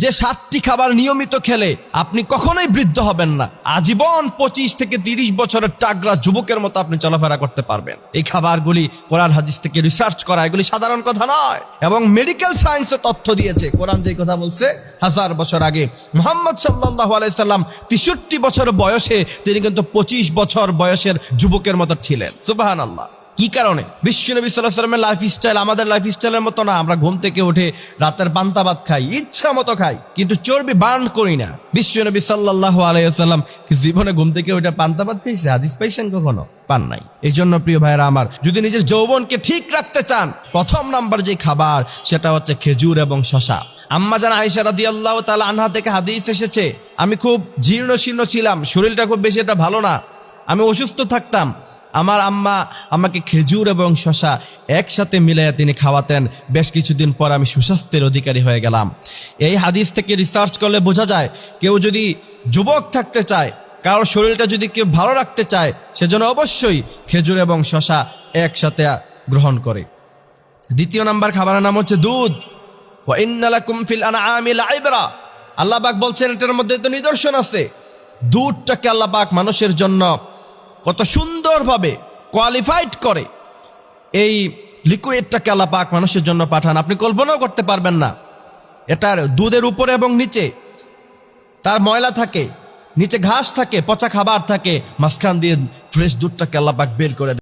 যে সাতটি খাবার নিয়মিত খেলে আপনি কখনোই বৃদ্ধ হবেন না। আজীবন পঁচিশ থেকে তিরিশ বছরের টাগরা যুবকের মতো আপনি চলাফেরা করতে পারবেন। এই খাবারগুলি কোরআন হাদিস থেকে রিসার্চ করা, এগুলি সাধারণ কথা নয়, এবং মেডিকেল সায়েন্সও তথ্য দিয়েছে। কোরআন যে কথা বলছে, হাজার বছর আগে মোহাম্মদ সাল্লাহ আলাইসাল্লাম তেষট্টি বছর বয়সে তিনি কিন্তু পঁচিশ বছর বয়সের যুবকের মতো ছিলেন। সুবাহান আল্লাহ কি কারণে? বিশ্বনবী সাল্লাহ সাল্লামের লাইফ স্টাইল আমাদের লাইফ স্টাইলের মতো না। আমরা ঘুম থেকে উঠে রাতের পান্তা ভাত খাই, ইচ্ছা মতো খাই, কিন্তু চর্বি বার্ন করি না। বিশ্বনবী সাল্লাহ আলাইসাল্লাম জীবনে ঘুম থেকে উঠে পান্তা ভাত খাইছে? হাদিস পাইছেন কখনো? পান নাই। এই জন্য প্রিয় ভাইরা আমার, যদি নিজের যৌবনকে ঠিক রাখতে চান, প্রথম নাম্বার যে খাবার, সেটা হচ্ছে খেজুর এবং শশা আম্মা জান আয়েশা রাদিয়াল্লাহু তাআলা আনহা থেকে হাদিস এসেছে, আমি খুব জীর্ণ শীর্ণ ছিলাম, শরীরটা খুব বেশি এটা ভালো না। আমি অসুস্থ থাকতাম আমার আম্মা আমাকে খেজুর এবং শশা একসাথে মিলাইয়া তিনি খাওয়াতেন। বেশ কিছুদিন পর আমি সুস্বাস্থ্যের অধিকারী হয়ে গেলাম। এই হাদিস থেকে রিসার্চ করলে বোঝা যায়, কেউ যদি যুবক থাকতে চায় কারোর শরীরটা যদি কেউ ভালো রাখতে চায় সেজন্য অবশ্যই খেজুর এবং শশা একসাথে গ্রহণ করে। দ্বিতীয় নাম্বার খাবারের নাম হচ্ছে দুধ। ওয়াইন্নালাকুম ফিল আনআমি লাইবরা। আল্লাহ পাক বলছেন, এটার মধ্যে তো নিদর্শন আছে। দুধটাকে আল্লাহ পাক মানুষের জন্য কত সুন্দরভাবে কোয়ালিফাইড করে। এই লিকুইডটাকে আল্লাহ পাক মানুষের জন্য পাঠান, আপনি কল্পনাও করতে পারবেন না। এটার দুধের উপরে এবং নিচে। তার ময়লা থাকে, নিচে ঘাস থাকে, পচা খাবার থাকে, মাঝখান দিয়ে ফ্রেশ দুধটাকে আল্লাহ পাক বের করে